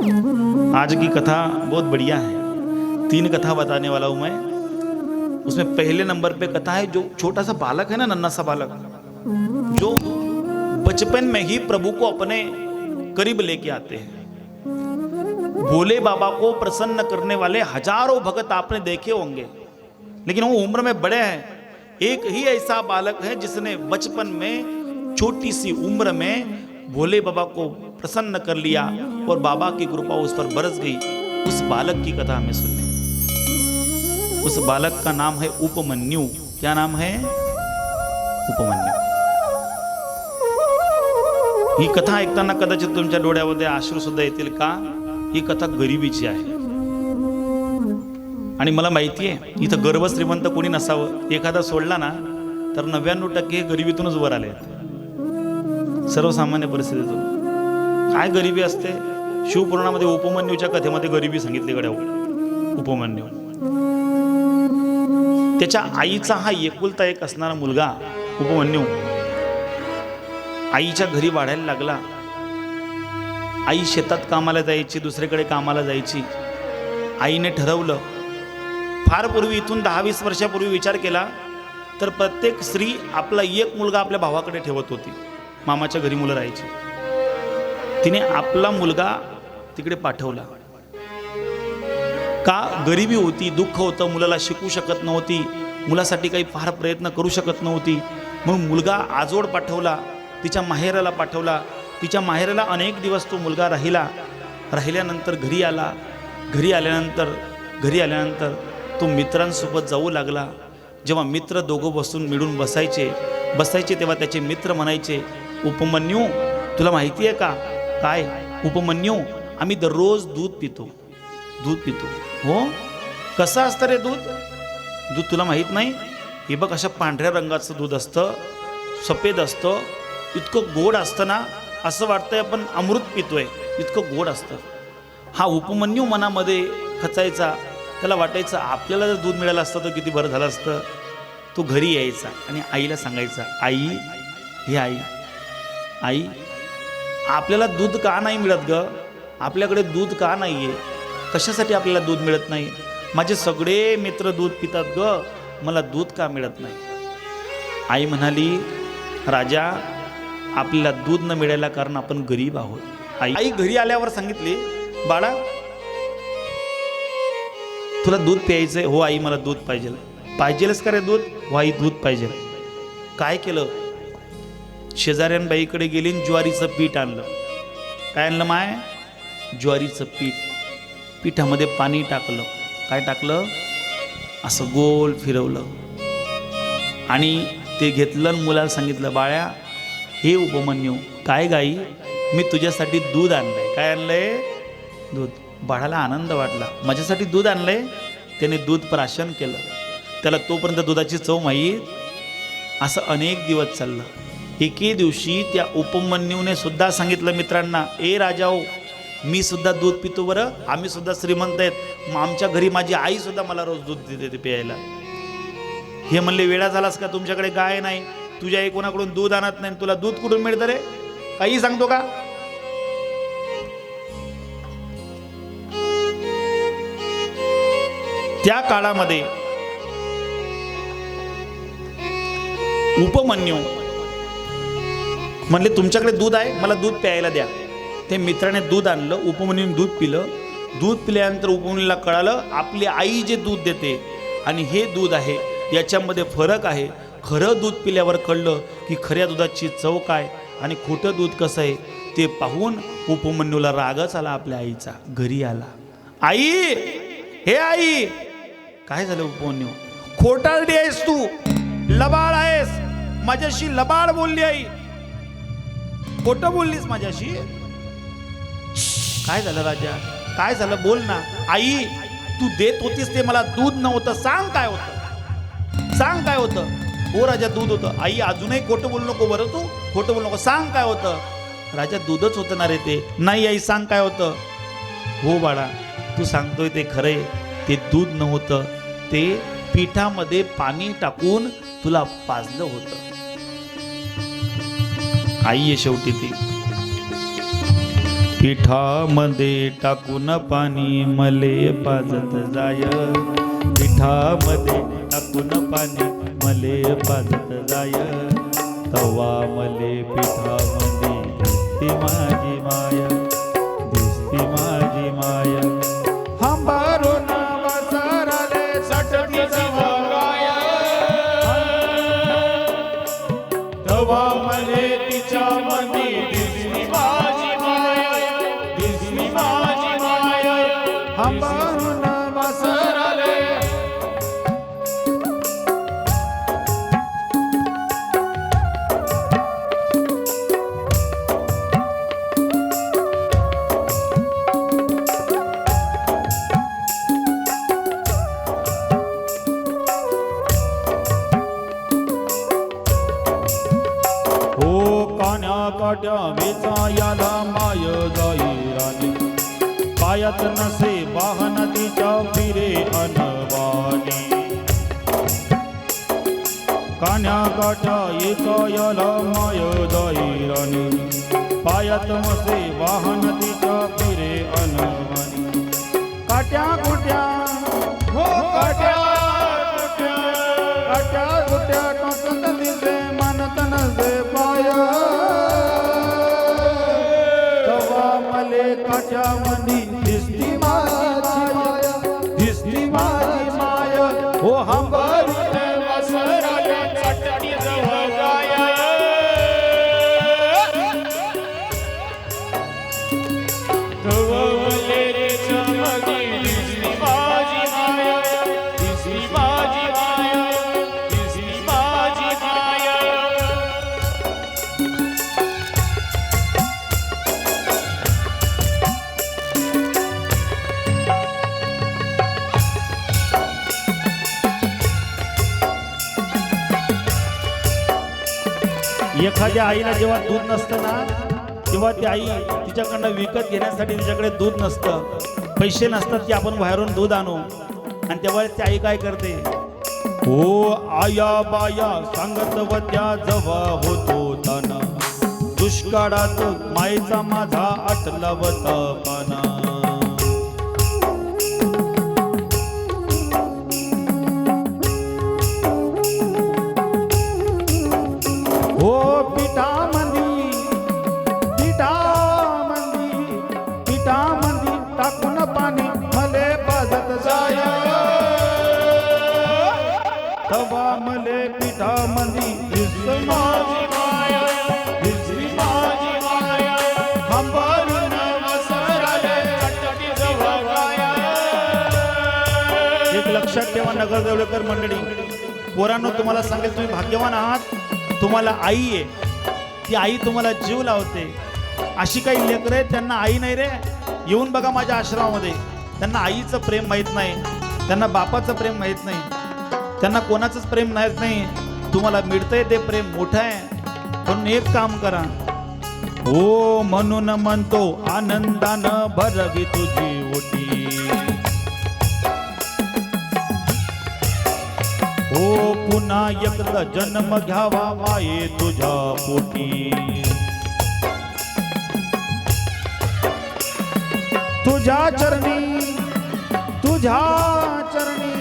आज की कथा बहुत बढ़िया है। तीन कथा बताने वाला हूँ मैं। उसमें पहले नंबर पे कथा है, जो छोटा सा बालक है ना, नन्ना सा बालक, जो बचपन में ही प्रभु को अपने करीब लेके आते हैं। भोले बाबा को प्रसन्न करने वाले हज़ारों भगत आपने देखे होंगे। लेकिन वो उम्र में बड़े हैं। एक ही ऐसा बालक है जिसने बचपन में, छोटी सी उम्र में भोले बाबा को प्रसन्न कर लिया और बाबा की कृपा उस पर बरस गई। उस बालक की कथा हमें सुनने उस बालक का नाम है उपमन्यु। क्या नाम है? उपमन्यु। ही कथा ऐकताना कदाचित तुमच्या डोळ्यामध्ये आश्रू सुद्धा येतील का? ही कथा गरिबीची आहे. आणि मला माहिती आहे इथं गर्व श्रीमंत कोणी नसावं. एखादा सोडला ना तर नव्याण्णव टक्के हे गरिबीतूनच वर आले आहेत. सर्वसामान्य परिस्थितीतून. काय गरिबी असते? शिवपुराणामध्ये उपमन्यूच्या कथेमध्ये गरिबी सांगितली गड्या उपमन्यू. त्याच्या आईचा हा एकुलता एक असणारा मुलगा उपमन्यू आईच्या घरी वाढायला लागला. आई शेतात कामाला जायची दुसरीकडे कामाला जायची. आईने ठरवलं फार पूर्वी इथून दहा वीस वर्षापूर्वी विचार केला तर प्रत्येक स्त्री आपला एक मुलगा आपल्या भावाकडे ठेवत होती. मामाच्या घरी मुलं राहायची. तिने आपला मुलगा तिकडे पाठवला. का गरिबी होती दुःख होतं मुलाला शिकू शकत नव्हती मुलासाठी काही फार प्रयत्न करू शकत नव्हती. म्हणून मुलगा आजोड पाठवला तिच्या माहेराला पाठवला. तिच्या माहेराला अनेक दिवस तो मुलगा राहिला. राहिल्यानंतर घरी आला. घरी आल्यानंतर घरी आल्यानंतर तो मित्रांसोबत जाऊ लागला. जेव्हा मित्र दोघं बसून मिळून बसायचे बसायचे तेव्हा त्याचे मित्र म्हणायचे उपमन्यू तुला माहिती आहे का? काय? उपमन्यू आम्ही दररोज दूध पितो. दूध पितो. हो? कसं असतं रे दूध? दूध तुला माहीत नाही? हे बघ अशा पांढऱ्या रंगाचं दूध असतं सफेद असतं इतकं गोड असतं ना असं वाटतंय आपण अमृत पितोय इतकं गोड असतं. हा उपमन्यू मनामध्ये खचायचा त्याला वाटायचं आपल्याला जर दूध मिळालं असतं तर किती बरं झालं असतं. तो घरी यायचा आणि आईला सांगायचा आई हे आई आई आपल्याला दूध का नाही मिळत ग? आपल्याकडे दूध का नाही आहे कशासाठी आपल्याला दूध मिळत नाही? माझे सगळे मित्र दूध पितात ग. मला दूध का मिळत नाही? आई म्हणाली राजा आपल्याला दूध न मिळायला कारण आपण गरीब आहोत. आई आई घरी आल्यावर सांगितले बाळा तुला दूध प्यायचंय. हो आई मला दूध पाहिजे. पाहिजेलच का रे दूध? हो आई दूध पाहिजे. काय केलं? शेजाऱ्यांबाईकडे गेली आणि ज्वारीचं पीठ आणलं. काय आणलं माय? ज्वारीचं पीठ. पिठामध्ये पाणी टाकलं. काय टाकलं? असं गोल फिरवलं. आणि ते घेतलं आणि मुलाला सांगितलं बाळ्या हे उपमन्यू काय गाई? मी तुझ्यासाठी दूध आणलंय. काय आणलंय? दूध. बाळाला आनंद वाटला. माझ्यासाठी दूध आणलंय? त्याने दूध प्राशन केलं. त्याला तोपर्यंत दुधाची चव माहीत? असं अनेक दिवस चाललं. एके दिवशी त्या उपमन्यूने सुद्धा सांगितलं मित्रांना ए राजाओ मी सुद्धा दूध पितो बरं आम्ही सुद्धा श्रीमंत आहेत. मग आमच्या घरी माझी आई सुद्धा मला रोज दूध देते प्यायला. हे म्हणले वेळा झालास का? तुमच्याकडे गाय नाही. तुझ्या आई कोणाकडून दूध आणत नाही तुला दूध कुठून मिळतं रे? काही सांगतो का? त्या काळामध्ये उपमन्यू म्हणले तुमच्याकडे दूध आहे मला दूध प्यायला द्या. ते मित्राने दूध आणलं उपमन्यूने दूध पिलं. दूध पिल्यानंतर उपमन्यूला कळालं आपली आई जे दूध देते आणि हे दूध आहे याच्यामध्ये फरक आहे. खरं दूध पिल्यावर कळलं की खऱ्या दुधाची चव काय आणि खोटं दूध कसं आहे ते पाहून उपमन्यूला रागच आला आपल्या आईचा घरी आला. आई हे आई काय झालं उपमन्यू? खोटारडी आहेस तू लबाड आहेस. माझ्याशी लबाड बोलली आई. खोटं बोललीस माझ्याशी? काय झालं राजा? काय झालं? बोल ना. आई तू देत होतीस ते मला दूध नव्हतं. सांग काय होतं? सांग काय होतं? हो राजा दूध होतं. आई अजूनही खोटं बोलू नको बरं तू. खोटं बोलू नको. सांग काय होतं? राजा दूधच होतं ना रे ते. नाही आई सांग काय होतं? हो बाळा तू सांगतोय ते खरंय. ते दूध नव्हतं. ते पिठामध्ये पाणी टाकून तुला पाजलं होतं. आई आहे शेवटी ती. पिठामध्ये टाकून पाणी मले पाजत जाय. पिठामध्ये टाकून पाणी मले पाजत जाय. तवा मले पिठामध्ये दिसती माझी माया दिसती माझी माया. काट्या येचा याला माय जाई पायात वाहन तिच्या फिरे अनवाणी काट्या कुट्या हो काट्या काट्या कुट्या दिसे नसे तवा मले काट्या मनी एखाद्या आईला जेव्हा दूध नसतं ना तेव्हा ती आई तिच्याकडनं विकत घेण्यासाठी तिच्याकडे दूध नसतं. पैसे नसतात की आपण बाहेरून दूध आणू. आणि तेव्हा ती आई काय करते? हो आया बाया सांगत वत्या जवा होतो दुष्काळात माईचा माझा आटला नगर मंडळी पोरांनो तुम्हाला सांगेल तुम्ही भाग्यवान आहात. तुम्हाला आई आहे. ती आई तुम्हाला जीव लावते. अशी काही लेकर आहेत त्यांना आई नाही रे. येऊन बघा माझ्या आश्रमामध्ये. त्यांना आईचं प्रेम माहीत नाही. त्यांना बापाचं प्रेम माहीत नाही. त्यांना कोणाचंच प्रेम माहीत नाही. तुम्हाला मिळतंय ते प्रेम मोठं आहे. पण एक काम करा. हो म्हणून म्हणतो आनंदानं भरवी तुझी ओटी. हो पुन्हा एकदा जन्म घ्यावा माये तुझ्या पोटी. तुझ्या चरणी तुझ्या चरणी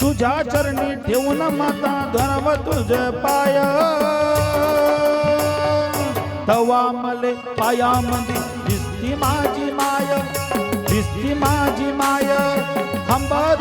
तुझ्या चरणी ठेवून माता धर्म तुझ पाय. तवा मले पायामध्ये दिसती माझी माय दिसती माझी माय. हंबारून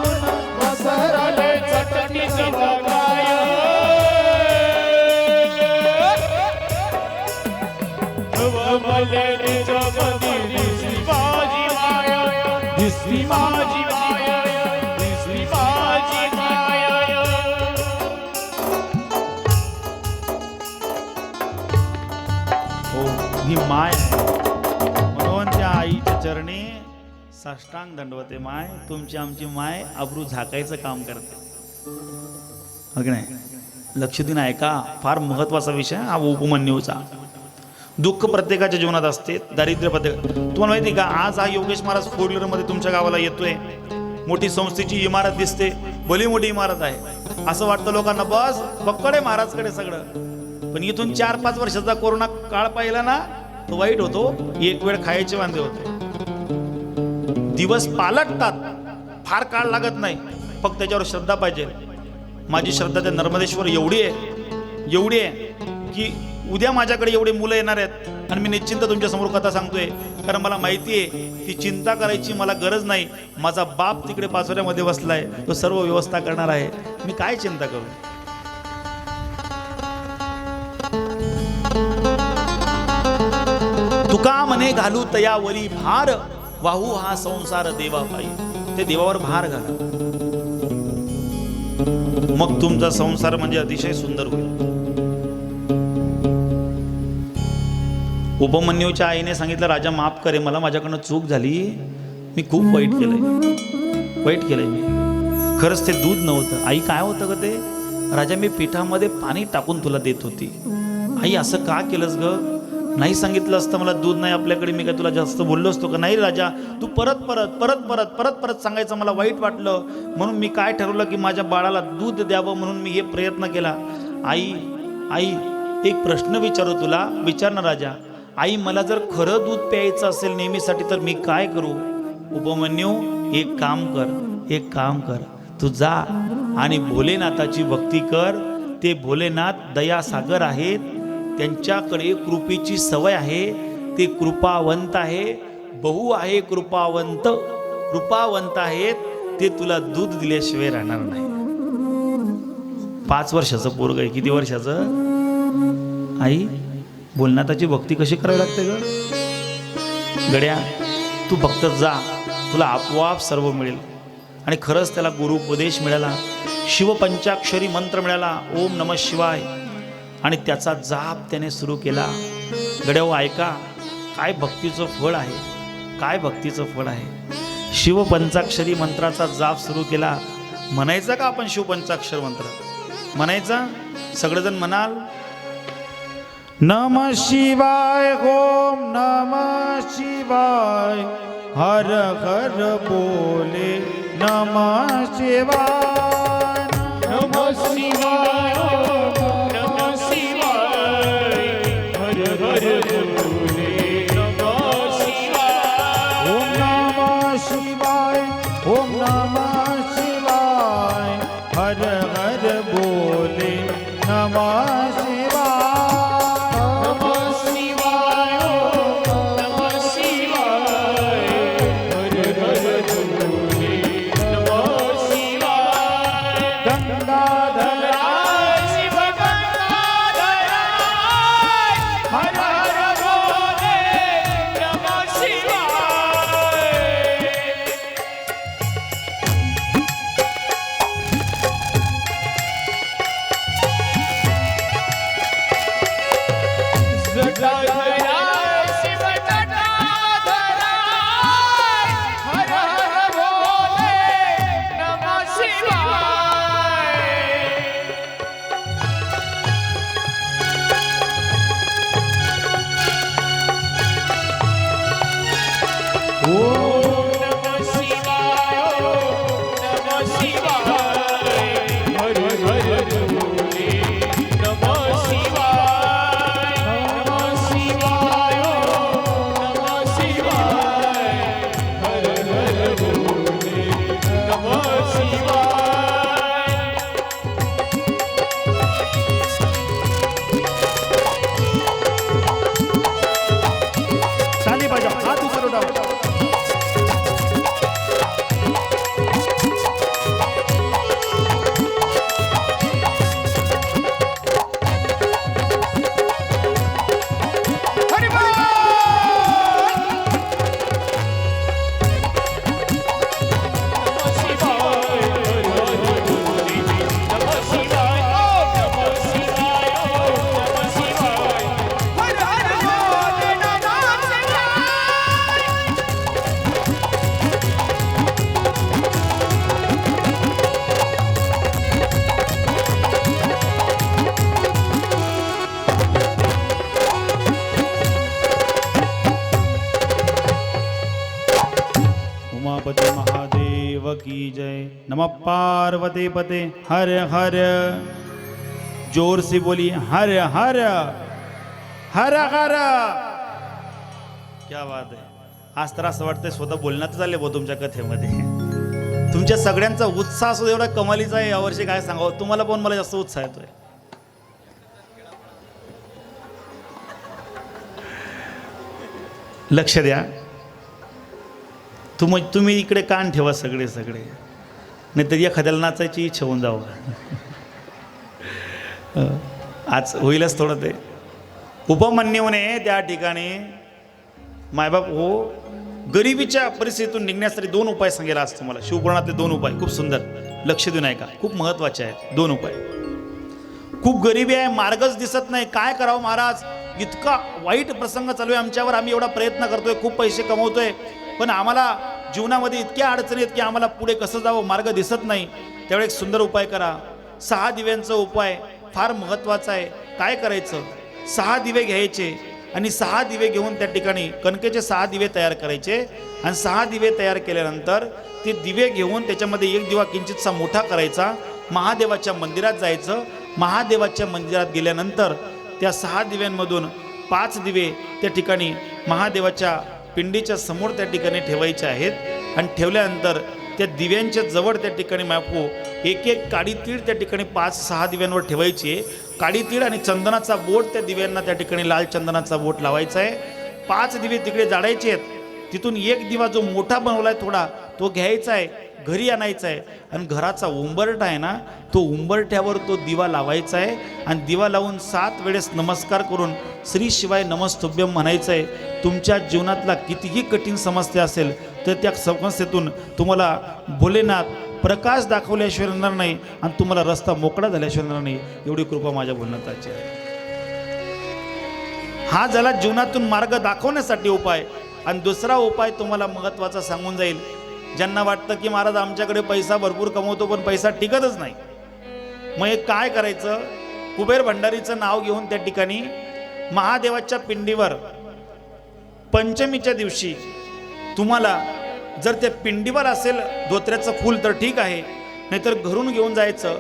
साष्टांग दंडवते माय तुमची आमची माय अब्रू झाकायचं काम करते. हो की नाही? लक्ष देऊन ऐका फार महत्त्वाचा विषय हा उपमन्यूचा. दुःख प्रत्येकाच्या जीवनात असते दारिद्र्य प्रत्येक तुम्हाला माहिती का आज हा योगेश महाराज फोर व्हीलरमध्ये तुमच्या गावाला येतोय. मोठी संस्थेची इमारत दिसते भली मोठी इमारत आहे. असं वाटतं लोकांना बस बक्कडे महाराजकडे सगळं. पण इथून चार पाच वर्षाचा कोरोना काळ पाहिला ना तो वाईट होतो एक वेळ खायचे वांदे होते. दिवस पालटतात. फार काळ लागत नाही. फक्त त्याच्यावर श्रद्धा पाहिजे. माझी श्रद्धा त्या नर्मदेश्वर एवढी आहे एवढी आहे की उद्या माझ्याकडे एवढे मुलं येणार आहेत. आणि मी निश्चिंत तुमच्यासमोर कथा सांगतोय. कारण मला माहिती आहे ती चिंता करायची मला गरज नाही. माझा बाप तिकडे पाचोऱ्यामध्ये बसलाय तो सर्व व्यवस्था करणार आहे. मी काय चिंता करू? तुका म्हणे घालू तयावरी भार. वाहू हा संसार देवा पायी ते देवावर भार घाला. मग तुमचा संसार म्हणजे अतिशय सुंदर होईल. उपमन्यूच्या आईने सांगितलं राजा माफ करे मला माझ्याकडनं चूक झाली. मी खूप वाईट केलंय. वाईट केलंय मी. खरंच ते दूध नव्हतं. आई काय होतं ग ते? राजा मी पिठामध्ये पाणी टाकून तुला देत होती. आई असं का केलंस ग? नाही सांगितलं असतं मला दूध नाही आपल्याकडे मी काय तुला जास्त बोललो असतो का? नाही राजा तू परत परत परत परत परत परत सांगायचं मला वाईट वाटलं. म्हणून मी काय ठरवलं की माझ्या बाळाला दूध द्यावं म्हणून मी हे प्रयत्न केला. आई आई एक प्रश्न विचारू तुला. विचार ना राजा. आई मला जर खरं दूध प्यायचं असेल नेहमीसाठी तर मी काय करू? उपमन्यू एक काम कर एक काम कर. तू जा आणि भोलेनाथाची भक्ती कर. ते भोलेनाथ दयासागर आहेत. त्यांच्याकडे कृपेची सवय आहे. ते कृपावंत आहे. बहु आहे कृपावंत. कृपावंत आहेत. ते तुला दूध दिल्याशिवाय राहणार नाही. पाच वर्षाचं पोरग आहे. किती वर्षाचं? आई बोलनाथाची भक्ती कशी करावी लागते ग? गड्या तू फक्त जा. तुला आपोआप सर्व मिळेल. आणि खरंच त्याला गुरु उपदेश मिळाला. शिवपंचाक्षरी मंत्र मिळाला. ओम नम शिवाय. आणि त्याचा जाप त्याने सुरू केला. गड्याव ऐका काय भक्तीचं फळ आहे? काय भक्तीचं फळ आहे? शिवपंचाक्षरी मंत्राचा जाप सुरू केला. म्हणायचा का आपण शिवपंचाक्षर मंत्र? म्हणायचा? सगळेजण म्हणाल नम शिवाय ओम नम शिवाय हर हर बोले नम शिवाय. उमापति महादेव की जय। नम पार्वती पते हर हर। जोर से बोलिए हर हर। हर हर। क्या बात आहे आज तर असं वाटतंय स्वतः बोलण्यात झाले भाऊ तुमच्या कथेमध्ये. तुमच्या सगळ्यांचा उत्साह असो एवढा कमालीचा आहे यावर्षी काय सांगावं? तुम्हाला पण मला जास्त उत्साह येतोय. लक्ष द्या. तुम तुम्ही इकडे कान ठेवा सगळे सगळे. नाहीतर एखाद्याला नाचायची इच्छा होऊन जावं. आज होईलच थोडं ते. उपमन्यूने त्या ठिकाणी मायबाप हो गरिबीच्या परिस्थितीतून निघण्यासाठी दोन उपाय सांगेला आज तुम्हाला. शिवपुराणातले दोन उपाय खूप सुंदर. लक्ष देऊन ऐका खूप महत्त्वाचे आहेत दोन उपाय. खूप गरिबी आहे मार्गच दिसत नाही. काय करावं महाराज? इतका वाईट प्रसंग चालू आहे आमच्यावर. आम्ही एवढा प्रयत्न करतोय खूप पैसे कमवतोय. पण आम्हाला जीवनामध्ये इतक्या अडचणी आहेत की आम्हाला पुढे कसं जावं मार्ग दिसत नाही. त्यावेळी एक सुंदर उपाय करा. सहा दिव्यांचा उपाय फार महत्त्वाचा आहे. काय करायचं? सहा दिवे घ्यायचे आणि सहा दिवे घेऊन त्या ठिकाणी कणकेचे सहा दिवे तयार करायचे आणि सहा दिवे तयार केल्यानंतर ते दिवे घेऊन त्याच्यामध्ये एक दिवा किंचितसा मोठा करायचा. महादेवाच्या मंदिरात जायचं. महादेवाच्या मंदिरात गेल्यानंतर त्या सहा दिव्यांमधून पाच दिवे त्या ठिकाणी महादेवाच्या पिंडीच्या समोर त्या ठिकाणी ठेवायचे आहेत. आणि ठेवल्यानंतर त्या दिव्यांच्या जवळ त्या ठिकाणी मापू एक एक काडी तीळ त्या ठिकाणी पाच सहा दिव्यांवर ठेवायची आहे. काडी तीळ आणि चंदनाचा बोट त्या दिव्यांना त्या ठिकाणी लाल चंदनाचा बोट लावायचा आहे. पाच दिवे तिकडे जाळायचे आहेत. तिथून एक दिवा जो मोठा बनवला आहे थोडा तो घ्यायचा आहे. घरी आणायचं आहे. आणि घराचा उंबरठा आहे ना तो उंबरठ्यावर तो दिवा लावायचा आहे. आणि दिवा लावून सात वेळेस नमस्कार करून श्री शिवाय नमस्तुभ्यम म्हणायचं आहे तुमच्या जीवनातला कितीही कठीण समस्या असेल तर त्या समस्येतून तुम्हाला भोलेनाथ प्रकाश दाखवल्याशिवाय येणार नाही आणि तुम्हाला रस्ता मोकळा झाल्याशिवाय येणार नाही. एवढी कृपा माझ्या बोलण्याची आहे. हा झाला जीवनातून मार्ग दाखवण्यासाठी उपाय. आणि दुसरा उपाय तुम्हाला महत्त्वाचा सांगून जाईल. ज्यांना वाटतं की महाराज आमच्याकडे पैसा भरपूर कमवतो पण पैसा टिकतच नाही. मग हे काय करायचं? कुबेर भंडारीचं नाव घेऊन त्या ठिकाणी महादेवाच्या पिंडीवर पंचमीच्या दिवशी तुम्हाला जर त्या पिंडीवर असेल धोत्र्याचं फूल तर ठीक आहे नाहीतर घरून घेऊन जायचं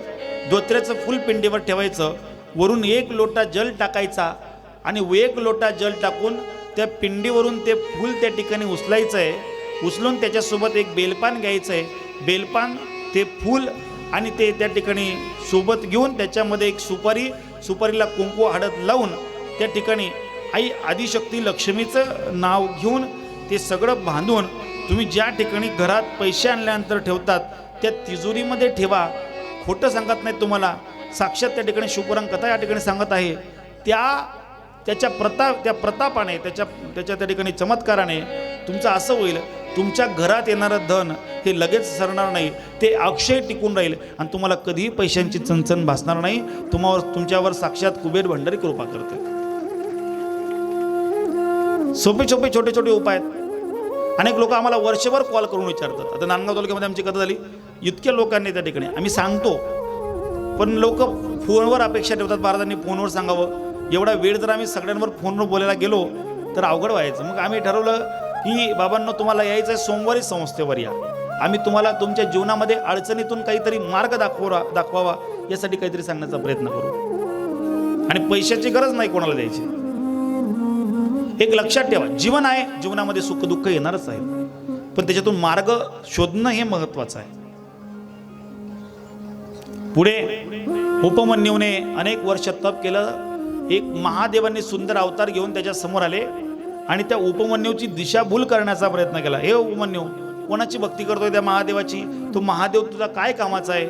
धोत्र्याचं फूल पिंडीवर ठेवायचं वरून एक लोटा जल टाकायचा आणि एक लोटा जल टाकून त्या पिंडीवरून ते फूल त्या ठिकाणी उचलायचं आहे उचलून त्याच्यासोबत एक बेलपान घ्यायचं आहे बेलपान ते फूल आणि ते त्या ठिकाणी सोबत घेऊन त्याच्यामध्ये एक सुपारी सुपारीला कुंकू हळद लावून त्या ठिकाणी आई आदिशक्ती लक्ष्मीचं नाव घेऊन ते सगळं बांधून तुम्ही ज्या ठिकाणी घरात पैसे आणल्यानंतर ठेवतात त्या तिजोरीमध्ये ठेवा. खोटं सांगत नाही तुम्हाला. साक्षात त्या ठिकाणी शुभरंग कथा या ठिकाणी सांगत आहे. त्या त्याच्या प्रताप त्या प्रतापाने त्याच्या त्याच्या त्या ठिकाणी चमत्काराने तुमचं असं होईल तुमच्या घरात येणारं धन हे लगेच सरणार नाही. ते अक्षय टिकून राहील आणि तुम्हाला कधीही पैशांची चणचण भासणार नाही. तुम्हावर तुमच्यावर साक्षात कुबेर भंडारी कृपा करते. सोपे सोपे छोटे छोटे उपाय आहेत. अनेक लोक आम्हाला वर्षभर कॉल करून विचारतात. आता नांदगाव तालुक्यामध्ये आमची कथा झाली. इतक्या लोकांनी त्या ठिकाणी आम्ही सांगतो. पण लोक फोनवर अपेक्षा ठेवतात. महाराजांनी फोनवर सांगावं. एवढा वेळ जर आम्ही सगळ्यांवर फोनवर बोलायला गेलो तर अवघड व्हायचं. मग आम्ही ठरवलं की बाबांनो तुम्हाला यायचं आहे सोमवारी संस्थेवर या. आम्ही तुम्हाला तुमच्या जीवनामध्ये अडचणीतून काहीतरी मार्ग दाखवा दाखवावा यासाठी काहीतरी सांगण्याचा प्रयत्न करू. आणि पैशाची गरज नाही कोणाला द्यायची. एक लक्षात ठेवा जीवन आहे जीवनामध्ये सुख दुःख येणारच आहे. पण त्याच्यातून मार्ग शोधणं हे महत्वाचं आहे. पुढे उपमन्यूने अनेक वर्ष तप केलं. एक महादेवांनी सुंदर अवतार घेऊन त्याच्यासमोर आले. आणि त्या उपमन्यूची दिशाभूल करण्याचा प्रयत्न केला. हे उपमन्यू कोणाची भक्ती करतोय त्या महादेवाची? तो महादेव तुझा काय कामाचा आहे?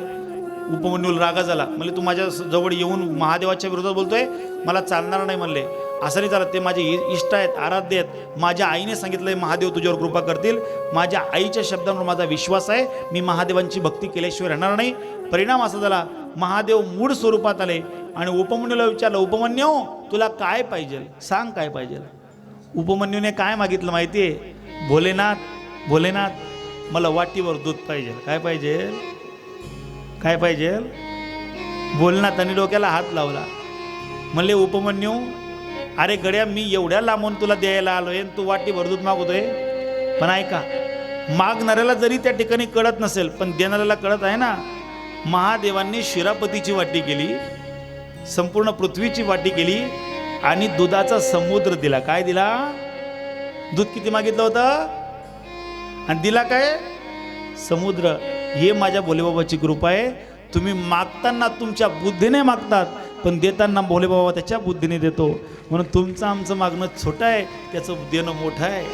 उपमन्यूल रागा झाला. म्हणजे तू माझ्या जवळ येऊन महादेवाच्या विरोधात बोलतोय? मला चालणार नाही म्हणले. असं नाही चालत. ते माझे इ- इष्ट आहेत आराध्य आहेत. माझ्या आईने सांगितलंय महादेव तुझ्यावर कृपा करतील. माझ्या आईच्या शब्दांवर माझा विश्वास आहे. मी महादेवांची भक्ती केल्याशिवाय राहणार नाही. परिणाम असा झाला. महादेव मूळ स्वरूपात आले आणि उपमन्यूला विचारलं उपमन्यू तुला काय पाहिजे? सांग काय पाहिजे? उपमन्यूने काय मागितलं माहिती आहे भोलेनाथ भोलेनाथ मला वाटीवर दूध पाहिजे. काय पाहिजे? काय पाहिजे? बोलनाथाने डोक्याला हात लावला. म्हणले उपमन्यू अरे गड्या मी एवढ्या लांबून तुला द्यायला आलोय आणि तू वाटी भरदूत मागवतोय? पण ऐका मागणाऱ्याला जरी त्या ठिकाणी कळत नसेल पण देणाऱ्याला कळत आहे ना महादेवांनी शिरापतीची वाटी केली संपूर्ण पृथ्वीची वाटी केली आणि दुधाचा समुद्र दिला. काय दिला? दूध किती मागितलं होतं? आणि दिला काय? समुद्र. हे माझ्या भोलेबाबाची कृपा आहे. तुम्ही मागताना तुमच्या बुद्धीने मागतात पण देताना भोलेबाबा त्याच्या बुद्धीने देतो. म्हणून तुमचं आमचं मागणं छोटं आहे त्याचं देणं मोठं आहे.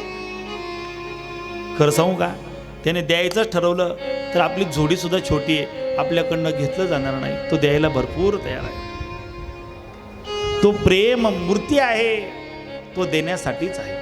खरं सांगू का? त्याने द्यायचंच ठरवलं तर आपली जोडीसुद्धा छोटी आहे. आपल्याकडनं घेतलं जाणार नाही. तो द्यायला भरपूर तयार आहे. तो प्रेम मूर्ती आहे तो देण्यासाठीच आहे.